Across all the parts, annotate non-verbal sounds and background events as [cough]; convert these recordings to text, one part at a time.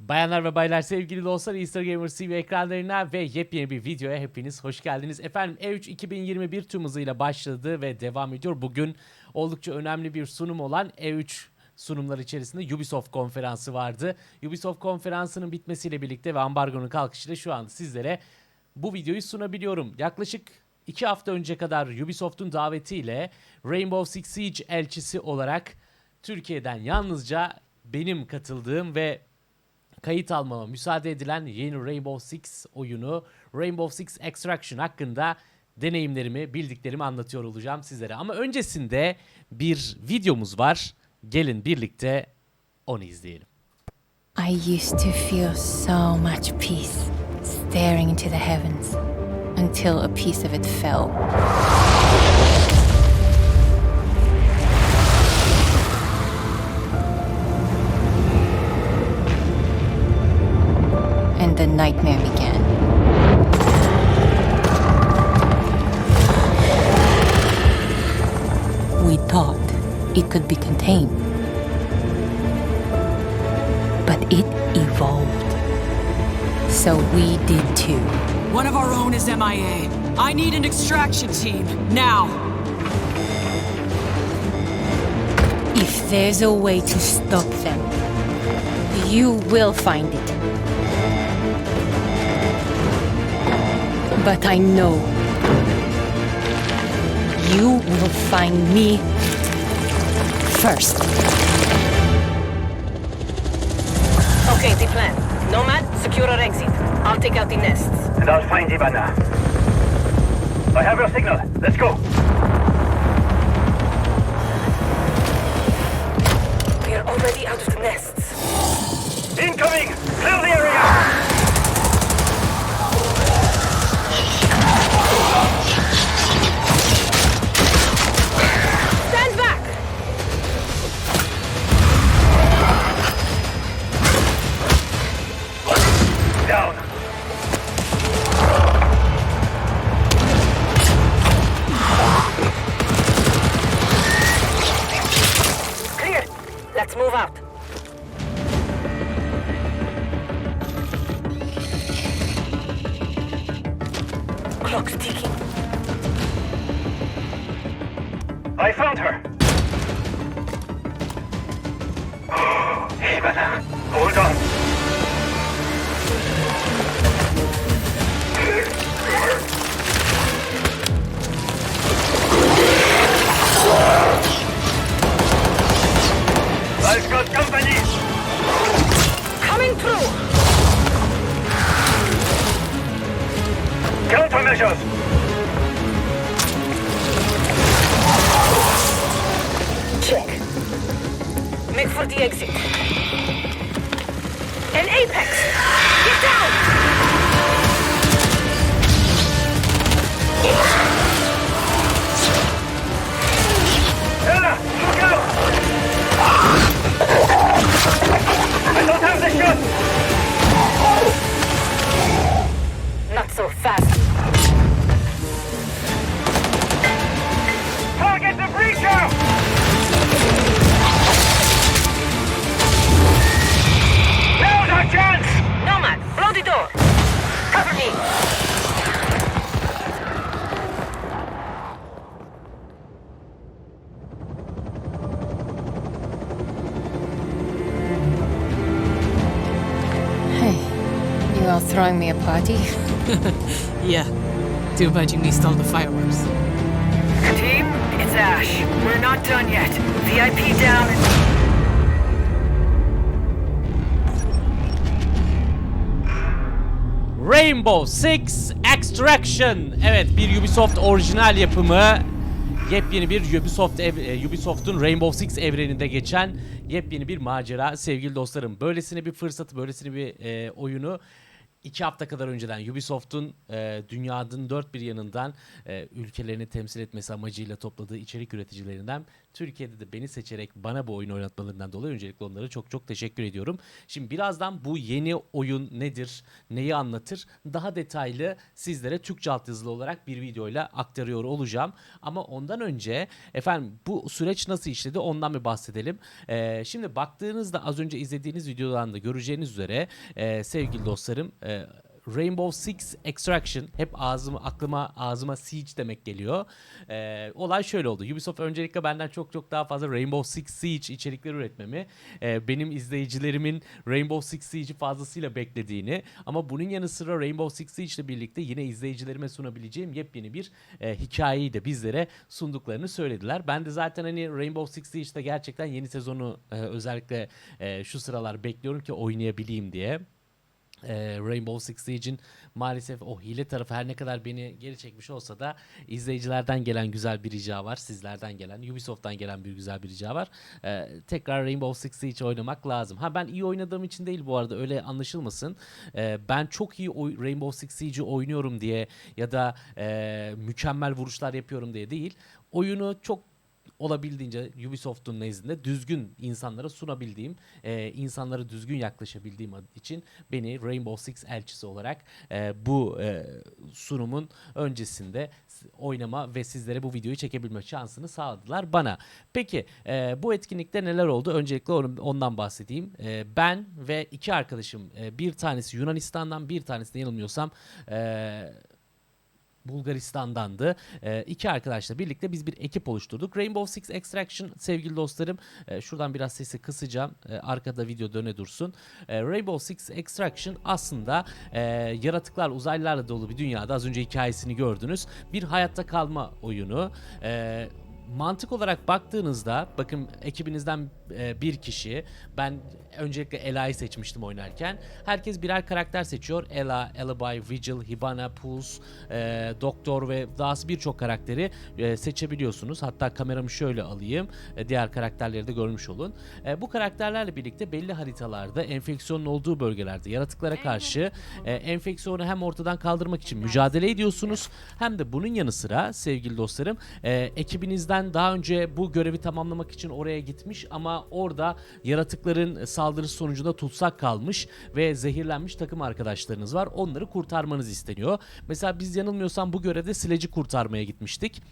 Bayanlar ve baylar sevgili dostlar Easter Gamers TV ekranlarına ve yepyeni bir videoya hepiniz hoş geldiniz. Efendim E3 2021 tüm hızıyla başladı ve devam ediyor. Bugün oldukça önemli bir sunum olan E3 sunumlar içerisinde Ubisoft konferansı vardı. Ubisoft konferansının bitmesiyle birlikte ve ambargonun kalkışıyla şu an sizlere bu videoyu sunabiliyorum. Yaklaşık 2 hafta önce kadar Ubisoft'un davetiyle Rainbow Six Siege elçisi olarak Türkiye'den yalnızca benim katıldığım ve kayıt almama müsaade edilen yeni Rainbow Six oyunu Rainbow Six Extraction hakkında deneyimlerimi, bildiklerimi anlatıyor olacağım sizlere. Ama öncesinde bir videomuz var. Gelin birlikte onu izleyelim. I used to feel so much peace staring into the heavens until a piece of it fell. The nightmare began. We thought it could be contained but it evolved. So we did too. One of our own is MIA. I need an extraction team, now! If there's a way to stop them, you will find it. But I know you will find me first. Okay, the plan. Nomad, secure our exit. I'll take out the nests. and I'll find Ivana. I have your signal. Let's go. Clock's ticking. I found her. Hold on. I've got company. Coming through! Countermeasures. Check. Make for the exit. An apex! Get down! Look out! I don't have the shot. Not so fast. Me! Hey, you all throwing me a party? [laughs] Yeah. Too bad you missed all the fireworks. Team, it's Ash. We're not done yet. VIP down and... Rainbow Six Extraction. Evet bir Ubisoft orijinal yapımı. Yepyeni bir Ubisoft e, Ubisoft'un Rainbow Six evreninde geçen yepyeni bir macera sevgili dostlarım. Böylesine bir fırsatı, böylesine bir e, oyunu iki hafta kadar önceden Ubisoft'un e, dünyanın dört bir yanından e, ülkelerini temsil etmesi amacıyla topladığı içerik üreticilerinden Türkiye'de de beni seçerek bana bu oyunu oynatmalarından dolayı öncelikle onlara çok çok teşekkür ediyorum. Şimdi birazdan bu yeni oyun nedir, neyi anlatır daha detaylı sizlere Türkçe altyazılı olarak bir videoyla aktarıyor olacağım. Ama ondan önce efendim bu süreç nasıl işledi ondan bir bahsedelim. Ee, şimdi baktığınızda az önce izlediğiniz videodan da göreceğiniz üzere e, sevgili dostlarım e, Rainbow Six Extraction hep ağzıma aklıma ağzıma Siege demek geliyor. Ee, olay şöyle oldu. Ubisoft öncelikle benden çok çok daha fazla Rainbow Six Siege içerikleri üretmemi, e, benim izleyicilerimin Rainbow Six Siege'i fazlasıyla beklediğini ama bunun yanı sıra Rainbow Six Siege ile birlikte yine izleyicilerime sunabileceğim yepyeni bir e, hikayeyi de bizlere sunduklarını söylediler. Ben de zaten hani Rainbow Six Siege'de gerçekten yeni sezonu e, özellikle e, şu sıralar bekliyorum ki oynayabileyim diye. Ee, Rainbow Six Siege'in maalesef o hile tarafı her ne kadar beni geri çekmiş olsa da izleyicilerden gelen güzel bir rica var. Sizlerden gelen, Ubisoft'tan gelen bir güzel bir rica var. Ee, tekrar Rainbow Six Siege oynamak lazım. Ha ben iyi oynadığım için değil bu arada öyle anlaşılmasın. Ee, ben çok iyi oy- Rainbow Six Siege'i oynuyorum diye ya da e, mükemmel vuruşlar yapıyorum diye değil. Oyunu çok olabildiğince Ubisoft'un nezdinde düzgün insanlara sunabildiğim, e, insanlara düzgün yaklaşabildiğim için beni Rainbow Six elçisi olarak e, bu e, sunumun öncesinde oynama ve sizlere bu videoyu çekebilme şansını sağladılar bana. Peki e, bu etkinlikte neler oldu? Öncelikle ondan bahsedeyim. E, ben ve iki arkadaşım, e, bir tanesi Yunanistan'dan, bir tanesi de yanılmıyorsam e, Bulgaristan'dandı. Ee, iki arkadaşla birlikte biz bir ekip oluşturduk. Rainbow Six Extraction sevgili dostlarım. e, şuradan biraz sesi kısacağım. E, arkada video döne dursun. E, Rainbow Six Extraction aslında e, yaratıklar, uzaylılarla dolu bir dünyada az önce hikayesini gördünüz. Bir hayatta kalma oyunu. E, mantık olarak baktığınızda bakın ekibinizden e, bir kişi ben öncelikle Ela'yı seçmiştim oynarken. Herkes birer karakter seçiyor. Ela, Alibi, Vigil, Hibana, Pulse, e, Doktor ve dahası birçok karakteri e, seçebiliyorsunuz. Hatta kameramı şöyle alayım. E, diğer karakterleri de görmüş olun. E, bu karakterlerle birlikte belli haritalarda enfeksiyonun olduğu bölgelerde yaratıklara karşı e, enfeksiyonu hem ortadan kaldırmak için mücadele ediyorsunuz hem de bunun yanı sıra sevgili dostlarım e, ekibinizden daha önce bu görevi tamamlamak için oraya gitmiş ama orada yaratıkların saldırısı sonucunda tutsak kalmış ve zehirlenmiş takım arkadaşlarınız var. Onları kurtarmanız isteniyor. Mesela biz yanılmıyorsam bu görevde sileci kurtarmaya gitmiştik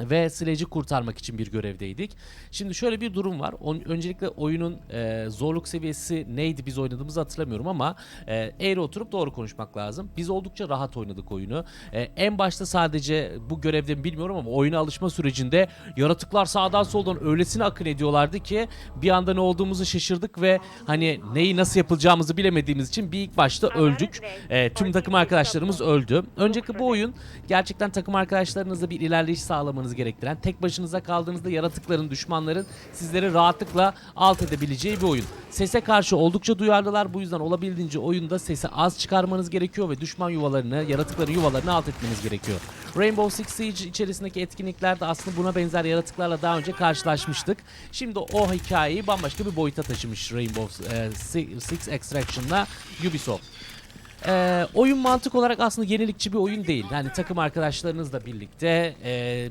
ve Sledge'i kurtarmak için bir görevdeydik. Şimdi şöyle bir durum var. On- öncelikle oyunun e, zorluk seviyesi neydi biz oynadığımızı hatırlamıyorum ama e, eğri oturup doğru konuşmak lazım. Biz oldukça rahat oynadık oyunu. E, en başta sadece bu görevde mi bilmiyorum ama oyuna alışma sürecinde yaratıklar sağdan soldan öylesine akın ediyorlardı ki bir anda ne olduğumuzu şaşırdık ve hani neyi nasıl yapılacağımızı bilemediğimiz için bir ilk başta öldük. E, tüm takım arkadaşlarımız öldü. Öncelikle bu oyun gerçekten takım arkadaşlarınızla bir ilerleyiş sağlamanız gerektiren, tek başınıza kaldığınızda yaratıkların, düşmanların sizleri rahatlıkla alt edebileceği bir oyun. Sese karşı oldukça duyarlılar. Bu yüzden olabildiğince oyunda sesi az çıkarmanız gerekiyor ve düşman yuvalarını, yaratıkların yuvalarını alt etmeniz gerekiyor. Rainbow Six Siege içerisindeki etkinliklerde aslında buna benzer yaratıklarla daha önce karşılaşmıştık. Şimdi o hikayeyi bambaşka bir boyuta taşımış Rainbow e, Six Extraction'la Ubisoft. Ee, oyun mantık olarak aslında yenilikçi bir oyun değil. Yani takım arkadaşlarınızla birlikte e,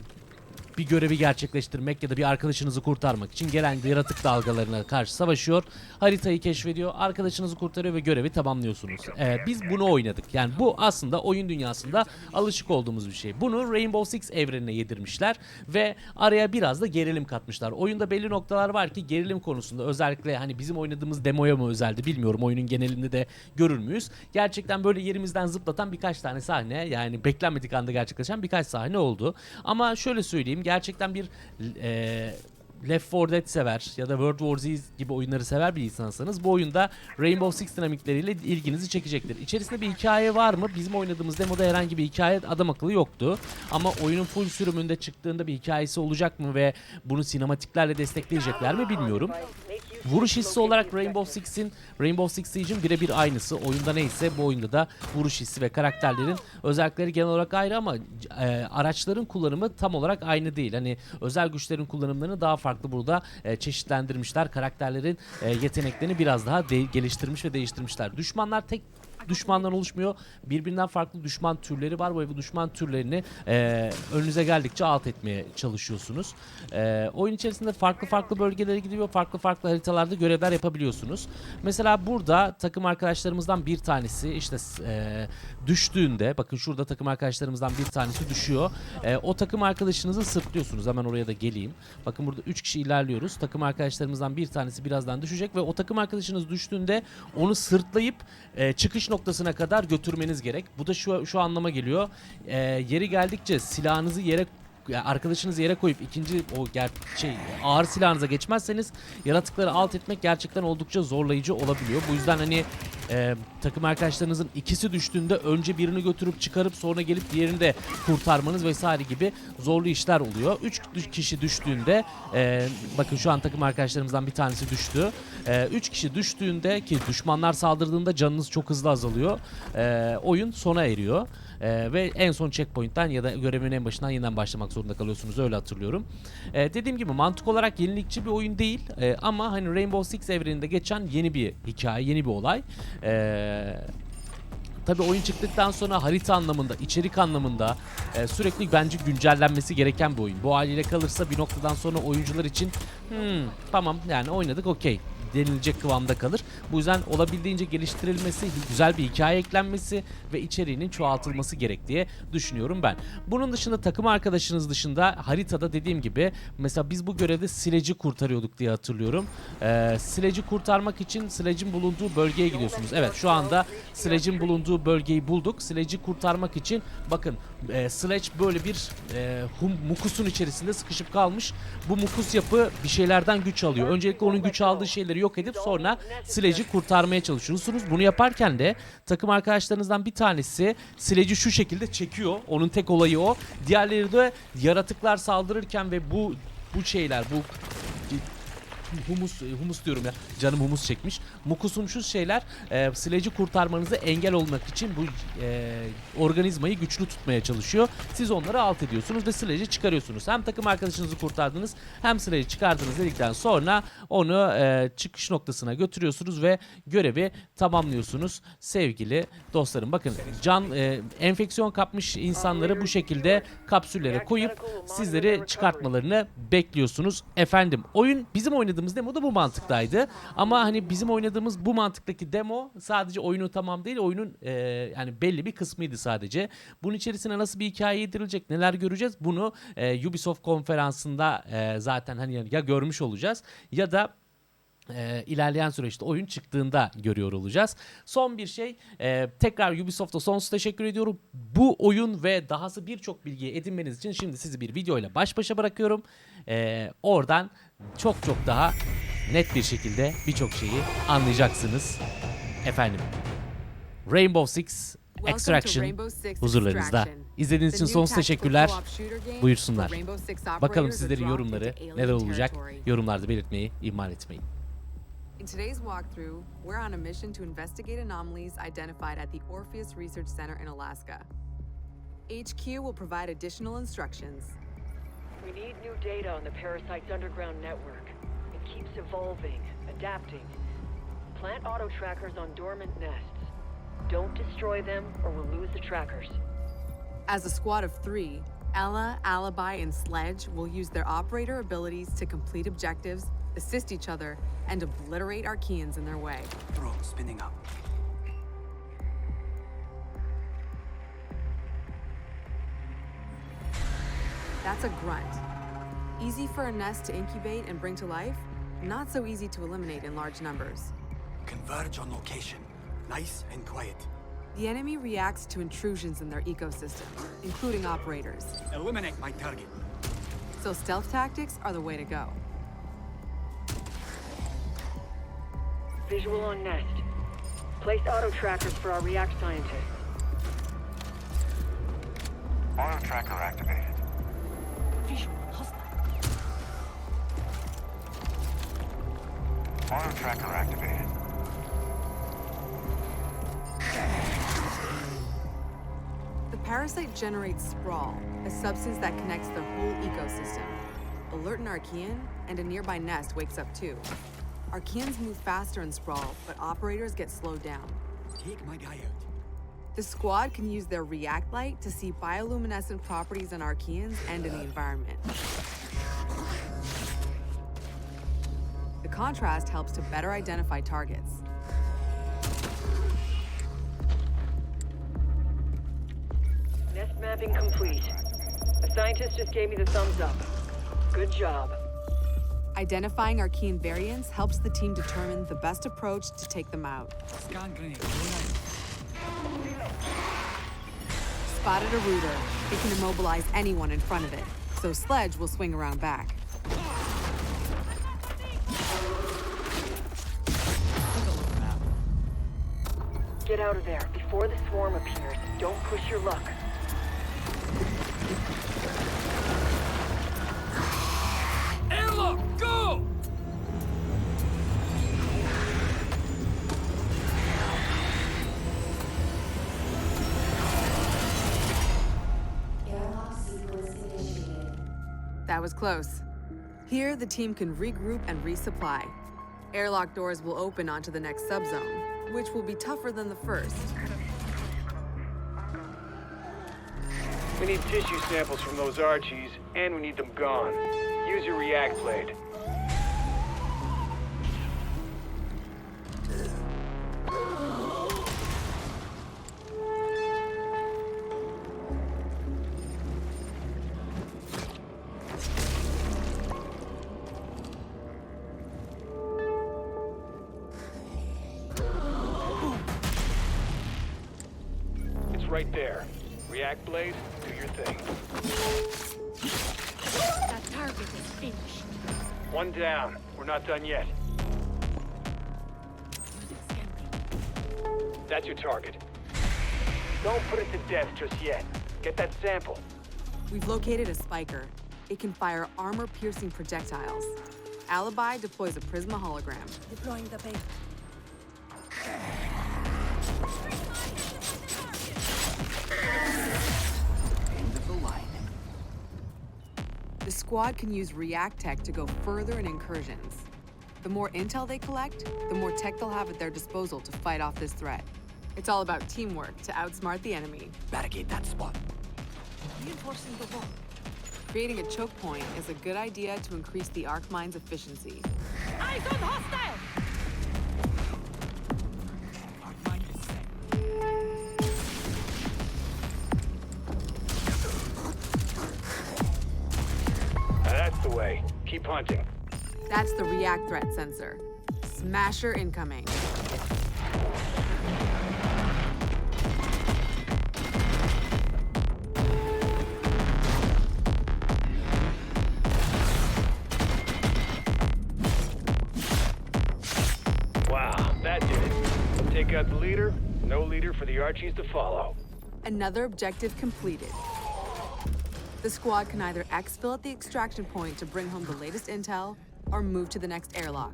bir görevi gerçekleştirmek ya da bir arkadaşınızı kurtarmak için gelen yaratık dalgalarına karşı savaşıyor. Haritayı keşfediyor, arkadaşınızı kurtarıyor ve görevi tamamlıyorsunuz. Ee, biz bunu oynadık. Yani bu aslında oyun dünyasında alışık olduğumuz bir şey. Bunu Rainbow Six evrenine yedirmişler ve araya biraz da gerilim katmışlar. Oyunda belli noktalar var ki gerilim konusunda özellikle hani bizim oynadığımız demoya mı özeldi bilmiyorum. Oyunun genelinde de görür müyüz? Gerçekten böyle yerimizden zıplatan birkaç tane sahne yani beklenmedik anda gerçekleşen birkaç sahne oldu. Ama şöyle söyleyeyim gerçekten bir e, Left 4 Dead sever ya da World War Z gibi oyunları sever bir insansanız bu oyunda Rainbow Six dinamikleriyle ilginizi çekecektir. İçerisinde bir hikaye var mı? Bizim oynadığımız demoda herhangi bir hikaye adam akıllı yoktu. Ama oyunun full sürümünde çıktığında bir hikayesi olacak mı ve bunu sinematiklerle destekleyecekler mi bilmiyorum. Vuruş hissi olarak Rainbow Six'in Rainbow Six Siege'in birebir aynısı. Oyunda neyse bu oyunda da vuruş hissi ve karakterlerin özellikleri genel olarak ayrı ama e, araçların kullanımı tam olarak aynı değil. Hani özel güçlerin kullanımlarını daha farklı burada e, çeşitlendirmişler. Karakterlerin e, yeteneklerini biraz daha geliştirmiş ve değiştirmişler. Düşmanlar tek düşmandan oluşmuyor. Birbirinden farklı düşman türleri var. Bu düşman türlerini e, önünüze geldikçe alt etmeye çalışıyorsunuz. E, oyun içerisinde farklı farklı bölgelere gidiyor. Farklı farklı haritalarda görevler yapabiliyorsunuz. Mesela burada takım arkadaşlarımızdan bir tanesi işte e, düştüğünde bakın şurada takım arkadaşlarımızdan bir tanesi düşüyor. E, o takım arkadaşınızı sırtlıyorsunuz. Hemen oraya da geleyim. Bakın burada 3 kişi ilerliyoruz. Takım arkadaşlarımızdan bir tanesi birazdan düşecek ve o takım arkadaşınız düştüğünde onu sırtlayıp e, çıkış noktasına kadar götürmeniz gerek. Bu da şu şu anlama geliyor. E, yeri geldikçe silahınızı yere ya arkadaşınızı yere koyup ikinci o ger şey ağır silahınıza geçmezseniz yaratıkları alt etmek gerçekten oldukça zorlayıcı olabiliyor. Bu yüzden hani e, takım arkadaşlarınızın ikisi düştüğünde önce birini götürüp çıkarıp sonra gelip diğerini de kurtarmanız vesaire gibi zorlu işler oluyor. Üç düş- kişi düştüğünde e, bakın şu an takım arkadaşlarımızdan bir tanesi düştü. E, üç kişi düştüğünde ki düşmanlar saldırdığında canınız çok hızlı azalıyor. E, oyun sona eriyor. Ee, ve en son checkpoint'ten ya da görevin en başından yeniden başlamak zorunda kalıyorsunuz öyle hatırlıyorum. Ee, dediğim gibi mantık olarak yenilikçi bir oyun değil Ee, ama hani Rainbow Six evreninde geçen yeni bir hikaye, yeni bir olay. Ee, Tabii oyun çıktıktan sonra harita anlamında, içerik anlamında e, sürekli bence güncellenmesi gereken bir oyun. Bu haliyle kalırsa bir noktadan sonra oyuncular için "Hmm, tamam yani oynadık okey denilecek kıvamda kalır. Bu yüzden olabildiğince geliştirilmesi, güzel bir hikaye eklenmesi ve içeriğinin çoğaltılması gerek diye düşünüyorum ben. Bunun dışında takım arkadaşınız dışında haritada dediğim gibi mesela biz bu görevde sileci kurtarıyorduk diye hatırlıyorum. Ee, sileci kurtarmak için silecin bulunduğu bölgeye gidiyorsunuz. Evet şu anda silecin bulunduğu bölgeyi bulduk. Sileci kurtarmak için bakın e, Sledge böyle bir e, hum, mukusun içerisinde sıkışıp kalmış. Bu mukus yapı bir şeylerden güç alıyor. Öncelikle onun güç aldığı şeyleri yok edip sonra Sledge'i kurtarmaya çalışıyorsunuz. Bunu yaparken de takım arkadaşlarınızdan bir tanesi Sledge'i şu şekilde çekiyor. Onun tek olayı o. Diğerleri de yaratıklar saldırırken ve bu bu şeyler bu humus humus diyorum ya. Canım humus çekmiş. Mukusumsuz şeyler e, sileci kurtarmanızı engel olmak için bu e, organizmayı güçlü tutmaya çalışıyor. Siz onları alt ediyorsunuz ve sileci çıkarıyorsunuz. Hem takım arkadaşınızı kurtardınız hem sileci çıkardınız dedikten sonra onu e, çıkış noktasına götürüyorsunuz ve görevi tamamlıyorsunuz sevgili dostlarım. Bakın can e, enfeksiyon kapmış insanları bu şekilde kapsüllere koyup sizleri çıkartmalarını bekliyorsunuz efendim. Oyun bizim oynadığımız demo da bu mantıktaydı. Ama hani bizim oynadığımız bu mantıktaki demo sadece oyunu tamam değil oyunun e, yani belli bir kısmıydı sadece. Bunun içerisine nasıl bir hikaye yedirilecek neler göreceğiz bunu e, Ubisoft konferansında e, zaten hani ya görmüş olacağız ya da e, ilerleyen süreçte oyun çıktığında görüyor olacağız. Son bir şey e, tekrar Ubisoft'a sonsuz teşekkür ediyorum. Bu oyun ve dahası birçok bilgiyi edinmeniz için şimdi sizi bir videoyla baş başa bırakıyorum. E, oradan çok çok daha net bir şekilde birçok şeyi anlayacaksınız. Efendim Rainbow Six Extraction huzurlarınızda. İzlediğiniz için sonsuz teşekkürler. Buyursunlar. Bakalım sizlerin yorumları neler olacak. Yorumlarda belirtmeyi ihmal etmeyin. In today's walkthrough, we're on a mission to investigate anomalies identified at the Orpheus Research Center in Alaska. HQ will provide additional instructions. We need new data on the parasite's underground network. It keeps evolving, adapting. Plant auto trackers on dormant nests. Don't destroy them or we'll lose the trackers. As a squad of three, Ella, Alibi, and Sledge will use their operator abilities to complete objectives, assist each other, and obliterate Archeans in their way. Drone spinning up. That's a grunt. Easy for a nest to incubate and bring to life, not so easy to eliminate in large numbers. Converge on location. Nice and quiet. The enemy reacts to intrusions in their ecosystem, including operators. Eliminate my target. So stealth tactics are the way to go. Visual on nest. Place auto trackers for our react scientists. Auto tracker activated. Visual. Auto tracker activated. The parasite generates sprawl, a substance that connects the whole ecosystem. Alert an Archean, and a nearby nest wakes up too. Archeans move faster in sprawl, but operators get slowed down. Take my guy out. The squad can use their React Light to see bioluminescent properties in Archeans and in the environment. The contrast helps to better identify targets. Nest mapping complete. A scientist just gave me the thumbs up. Good job. Identifying our key invariants helps the team determine the best approach to take them out. Scan. Spotted a rooter. It can immobilize anyone in front of it, so Sledge will swing around back. Get out of there before the swarm appears. Don't push your luck. That was close. Here, the team can regroup and resupply. Airlock doors will open onto the next subzone, which will be tougher than the first. We need tissue samples from those Archies, and we need them gone. Use your React blade. Right there. React blade, do your thing. That target is finished. One down. We're not done yet. That's your target. Don't put it to death just yet. Get that sample. We've located a spiker. It can fire armor-piercing projectiles. Alibi deploys a Prisma hologram. Deploying the bait. Squad can use React Tech to go further in incursions. The more intel they collect, the more tech they'll have at their disposal to fight off this threat. It's all about teamwork to outsmart the enemy. Barricade that spot. Reinforcing the wall. Creating a choke point is a good idea to increase the arc mine's efficiency. Eyes on hostile! That's the React threat sensor. Smasher incoming. Wow, that did it. Take out the leader, no leader for the Archies to follow. Another objective completed. The squad can either exfil at the extraction point to bring home the latest intel, or move to the next airlock.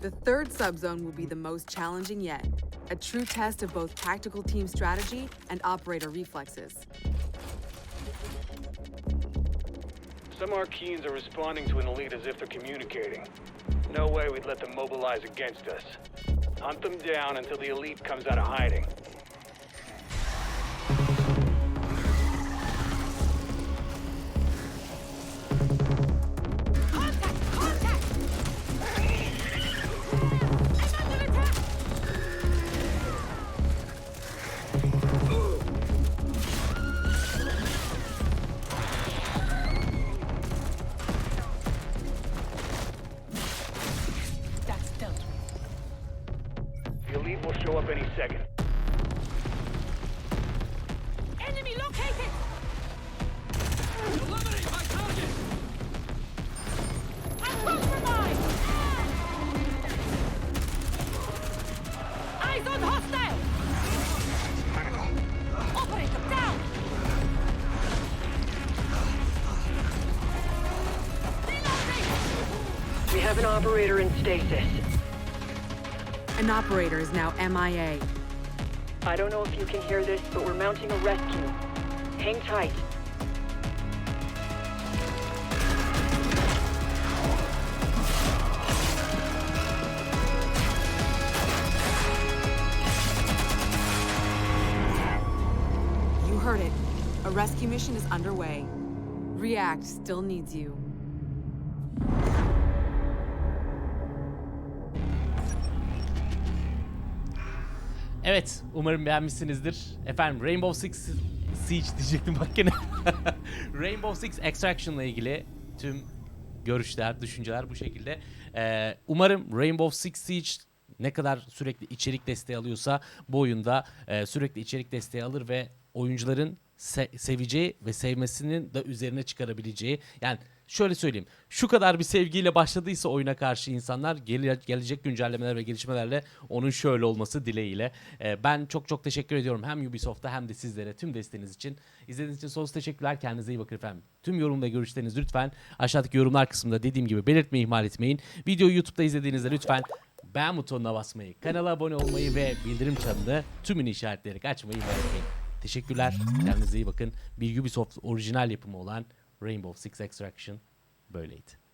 The third subzone will be the most challenging yet, a true test of both tactical team strategy and operator reflexes. Some Archeans are responding to an elite as if they're communicating. No way we'd let them mobilize against us. Hunt them down until the elite comes out of hiding. With. Will show up any second. Enemy located! Eliminate my target! I'm compromised! Eyes on hostile! Operator down! Reloading! We have an operator in stasis. Drone operator is now MIA. I don't know if you can hear this, but we're mounting a rescue. Hang tight. You heard it. A rescue mission is underway. REACT still needs you. Evet, umarım beğenmişsinizdir. Efendim Rainbow Six Siege diyecektim bak gene. [laughs] Rainbow Six Extraction ile ilgili tüm görüşler, düşünceler bu şekilde. Ee, umarım Rainbow Six Siege ne kadar sürekli içerik desteği alıyorsa bu oyunda e, sürekli içerik desteği alır ve oyuncuların se- seveceği ve sevmesinin de üzerine çıkarabileceği yani şöyle söyleyeyim şu kadar bir sevgiyle başladıysa oyuna karşı insanlar gele- gelecek güncellemeler ve gelişmelerle onun şöyle olması dileğiyle. Ee, ben çok çok teşekkür ediyorum hem Ubisoft'a hem de sizlere tüm desteğiniz için. İzlediğiniz için sonsuz teşekkürler. Kendinize iyi bakın efendim. Tüm yorum ve görüşlerinizi lütfen aşağıdaki yorumlar kısmında dediğim gibi belirtmeyi ihmal etmeyin. Videoyu YouTube'da izlediğinizde lütfen beğen butonuna basmayı, kanala abone olmayı ve bildirim çanını tümünü işaretleyerek açmayı unutmayın. Teşekkürler. Kendinize iyi bakın. Bir Ubisoft orijinal yapımı olan Rainbow Six Extraction böyleydi.